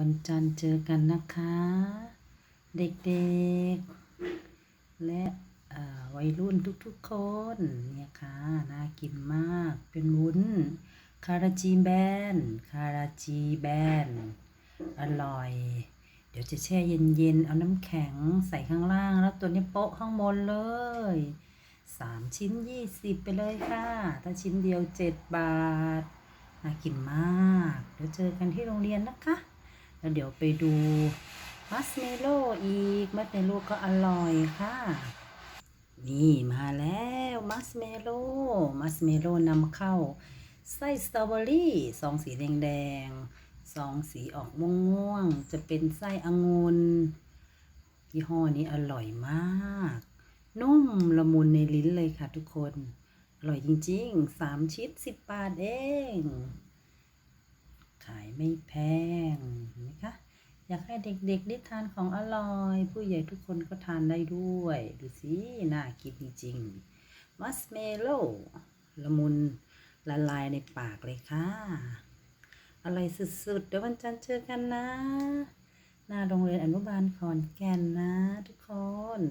วันจันทร์เจอกันนะคะ เด็กๆ และวัยรุ่นทุกๆคนเนี่ยค่ะน่ากินมากเป็นวุ้น คาราจีแบน คาราจีแบน อร่อย เดี๋ยวจะแช่เย็นๆ เอาน้ำแข็งใส่ข้างล่างแล้วตัวนี้โปะข้างบนเลยสามชิ้นยี่สิบไปเลยค่ะ ถ้าชิ้นเดียวเจ็ดบาท น่ากินมาก เดี๋ยวเจอกันที่โรงเรียนนะคะ แล้วเดี๋ยวไปดูมัสเมโลอีก มัสเมโลก็อร่อยค่ะ นี่มาแล้วมัสเมโลมัสเมโลนำเข้า ไส้สตรอเบอรี่ซองสีแดงๆซองสีออกม่วงๆจะเป็นไส้องุ่นยี่ห้อนี้อร่อยมาก นุ่มละมุนในลิ้นเลยค่ะทุกคน อร่อยจริงๆ สามชิ้นสิบบาทเอง ไม่แพงเห็นไหมคะ อยากให้เด็กๆได้ทานของอร่อย ผู้ใหญ่ทุกคนก็ทานได้ด้วย ดูสิน่ากินจริงๆมัสเมโลละมุนละลายในปากเลยค่ะอร่อยสุดๆ เดี๋ยววันจันทร์เจอกันนะ หน้าโรงเรียนอนุบาลขอนแก่นนะทุกคน